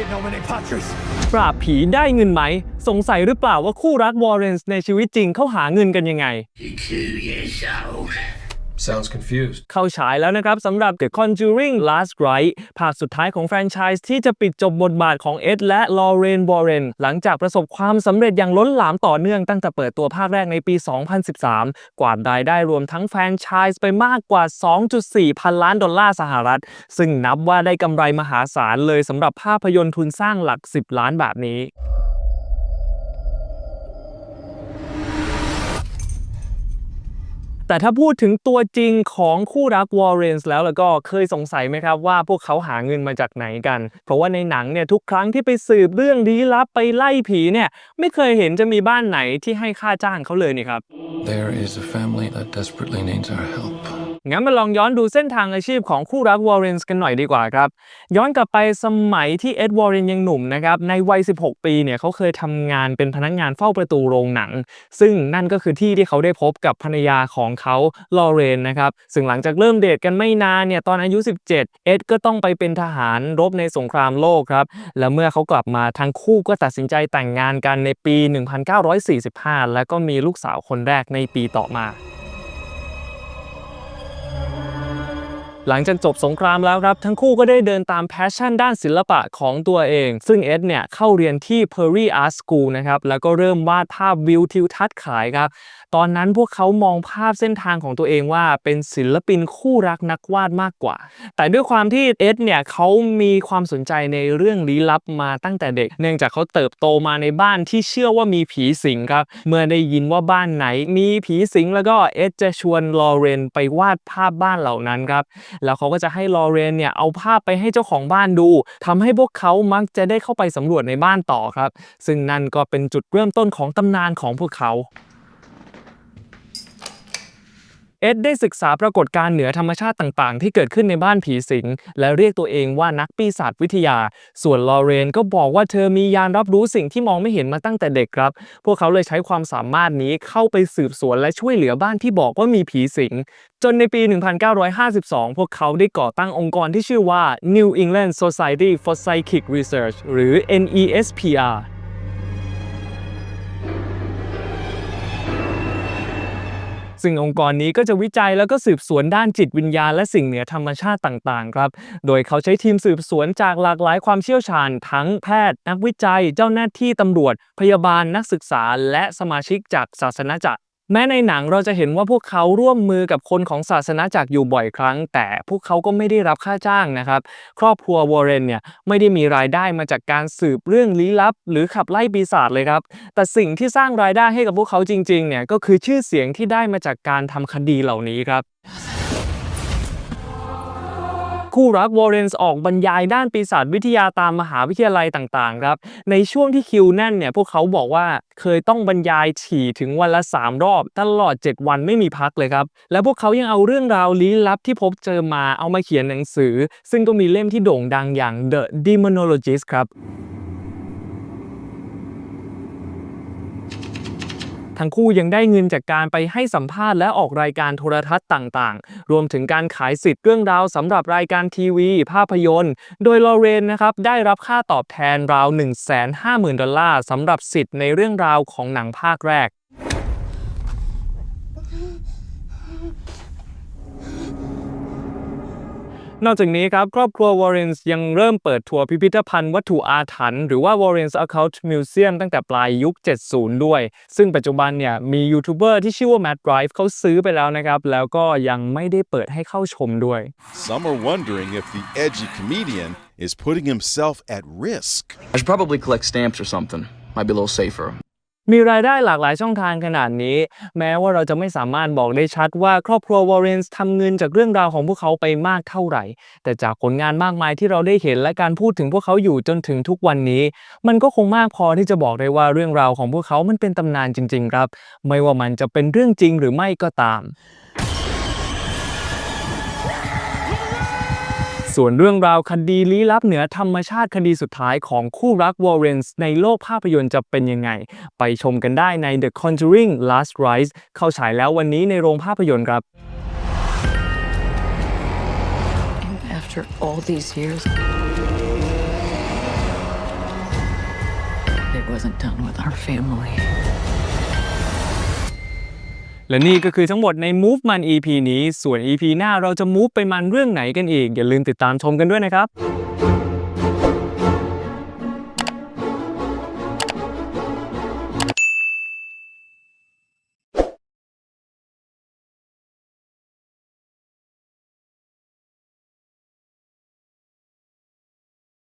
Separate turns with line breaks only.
In nomine Patris.
ปราบผีได้เงินไหม สงสัยหรือเปล่าว่าคู่รักวอร์เรนส์ในชีวิตจริงเขาหาเงินกันยังไง
Sounds confused.
เข้าฉายแล้วนะครับสำหรับ The Conjuring Last Rite ภาคสุดท้ายของแฟรนไชส์ที่จะปิดจบบทบาทของเอ็ดและลอเรนวอร์เรนหลังจากประสบความสำเร็จอย่างล้นหลามต่อเนื่องตั้งแต่เปิดตัวภาคแรกในปี 2013 กวาดรายได้รวมทั้งแฟรนไชส์ไปมากกว่า 2.4 พันล้านดอลลาร์สหรัฐ ซึ่งนับว่าได้กำไรมหาศาลเลยสำหรับภาพยนตร์ทุนสร้างหลัก 10 ล้านแบบนี้ แต่ถ้าพูดถึงตัวจริงของคู่รักวอร์เรนส์แล้วแล้วก็เคยสงสัยไหมครับว่าพวกเขาหาเงินมาจากไหนกัน เพราะว่าในหนังเนี่ยทุกครั้งที่ไปสืบเรื่องลี้ลับไปไล่ผีเนี่ยไม่เคยเห็นจะมีบ้านไหนที่ให้ค่าจ้างเขาเลยนี่ครับ
There is a family that desperately needs our help.
งั้นมาลองย้อนดูเส้นทางอาชีพของคู่รักวอร์เรนส์กันหน่อยดีกว่าครับ ย้อนกลับไปสมัยที่เอ็ดวอร์เรนยังหนุ่มนะครับ ในวัย 16 ปีเนี่ยเขาเคยทำงานเป็นพนักงานเฝ้าประตูโรงหนัง ซึ่งนั่นก็คือที่ที่เขาได้พบกับภรรยาของเขาลอเรนนะครับ ซึ่งหลังจากเริ่มเดทกันไม่นานเนี่ยตอนอายุ 17 เอ็ดก็ต้องไปเป็นทหารรบในสงครามโลกครับ และเมื่อเขากลับมาทั้งคู่ก็ตัดสินใจแต่งงานกันในปี 1945 และก็มีลูกสาวคนแรกในปีต่อมา หลังจากจบสงครามแล้วครับ ทั้งคู่ก็ได้เดินตามแพชชั่นด้านศิลปะของตัวเอง ซึ่งเอ็ดเนี่ยเข้าเรียนที่ Perry Art School นะครับ แล้วก็เริ่มวาดภาพวิวทิวทัศน์ขายครับ ตอนนั้นพวกเขามองภาพเส้นทางของตัวเองว่าเป็นศิลปินคู่รักนักวาดมากกว่า แต่ด้วยความที่เอ็ดเนี่ยเขามีความสนใจในเรื่องลี้ลับมาตั้งแต่เด็ก เนื่องจากเขาเติบโตมาในบ้านที่เชื่อว่ามีผีสิงครับ เมื่อได้ยินว่าบ้านไหนมีผีสิงแล้วก็เอ็ดจะชวนลอเรนไปวาดภาพบ้านเหล่านั้นครับแล้วเขาก็จะให้ลอเรนเนี่ยเอาภาพไปให้เจ้าของบ้านดูทำให้พวกเขามักจะได้เข้าไปสำรวจในบ้านต่อครับ ซึ่งนั่นก็เป็นจุดเริ่มต้นของตำนานของพวกเขา เอ็ดได้ศึกษาปรากฏการณ์เหนือธรรมชาติต่างๆ ที่เกิดขึ้นในบ้านผีสิง และเรียกตัวเองว่านักปีศาจวิทยา ส่วนลอเรนก็บอกว่าเธอมียานรับรู้สิ่งที่มองไม่เห็นมาตั้งแต่เด็กครับ พวกเขาเลยใช้ความสามารถนี้เข้าไปสืบสวนและช่วยเหลือบ้านที่บอกว่ามีผีสิง จนในปี 1952 พวกเขาได้ก่อตั้งองค์กรที่ชื่อว่า New England Society for Psychic Research หรือ NESPR ซึ่งองค์กรนี้ก็จะวิจัยแล้วก็สืบสวนด้านจิตวิญญาณและสิ่งเหนือธรรมชาติต่างๆครับ โดยเขาใช้ทีมสืบสวนจากหลากหลายความเชี่ยวชาญ ทั้งแพทย์ นักวิจัย เจ้าหน้าที่ตำรวจ พยาบาลนักศึกษา และสมาชิกจากศาสนาจักร แม้ในหนังเราจะเห็นว่าพวกเขาร่วมมือกับคนของศาสนาจักรอยู่บ่อยครั้ง แต่พวกเขาก็ไม่ได้รับค่าจ้างนะครับ ครอบครัววอร์เรนเนี่ยไม่ได้มีรายได้มาจากการสืบเรื่องลี้ลับ หรือขับไล่ปีศาจเลยครับ แต่สิ่งที่สร้างรายได้ให้กับพวกเขาจริงๆเนี่ยก็คือชื่อเสียงที่ได้มาจากการทำคดีเหล่านี้ครับ คู่รักวอร์เรนส์ออกบรรยายด้านปีศาจวิทยาตามมหาวิทยาลัยต่างๆครับในช่วงที่คิวแน่นเนี่ยพวกเขาบอกว่าเคยต้องบรรยายฉี่ถึงวันละ 3 รอบ ตลอด 7 วันไม่มีพักเลยครับ และพวกเขายังเอาเรื่องราวลี้ลับที่พบเจอมาเอามาเขียนหนังสือ ซึ่งก็มีเล่มที่โด่งดังอย่าง The Demonologist ครับ ทั้งคู่ยังได้เงินจากการไปให้สัมภาษณ์และออกรายการโทรทัศน์ต่างๆ รวมถึงการขายสิทธิ์เรื่องราวสำหรับรายการทีวี ภาพยนตร์ โดยลอเรนนะครับได้รับค่าตอบแทนราว 150,000 ดอลลาร์สำหรับสิทธิ์ในเรื่องราวของหนังภาคแรก นอกจากนี้ครับครอบครัววอร์เรนส์ยังเริ่มเปิดทัวร์พิพิธภัณฑ์วัตถุอาถรรพ์หรือว่า Warren's Occult Museum ตั้งแต่ปลายยุค 70 ด้วย ซึ่งปัจจุบันเนี่ยมียูทูบเบอร์ที่ชื่อว่า Matt Drive เขาซื้อไปแล้วนะครับ แล้วก็ยังไม่ได้เปิดให้เข้าชมด้วย
Some are wondering if the edgy comedian is putting himself at risk.
I should probably collect stamps or something. Might be a little safer.
มีรายได้หลากหลายช่องทางขนาดนี้ แม้ว่าเราจะไม่สามารถบอกได้ชัดว่าครอบครัววอร์เรนส์ทำเงินจากเรื่องราวของพวกเขาไปมากเท่าไหร่ แต่จากผลงานมากมายที่เราได้เห็นและการพูดถึงพวกเขาอยู่จนถึงทุกวันนี้ มันก็คงมากพอที่จะบอกได้ว่าเรื่องราวของพวกเขามันเป็นตำนานจริง ๆ ครับ ไม่ว่ามันจะเป็นเรื่องจริงหรือไม่ก็ตาม ส่วนเรื่องราวคดีลี้ลับเหนือธรรมชาติคดีสุดท้ายของคู่รักวอร์เรนส์ในโลกภาพยนตร์จะเป็นยังไง ไปชมกันได้ใน The Conjuring Last Rise เข้าฉายแล้ววันนี้ในโรงภาพยนตร์ครับ
After all these years, wasn't done with our family.
และนี่ก็คือทั้งหมดใน Move มัน EP นี้ ส่วน EP หน้าเราจะ move ไปมันเรื่องไหนกันอีก อย่าลืมติดตามชมกันด้วยนะครับ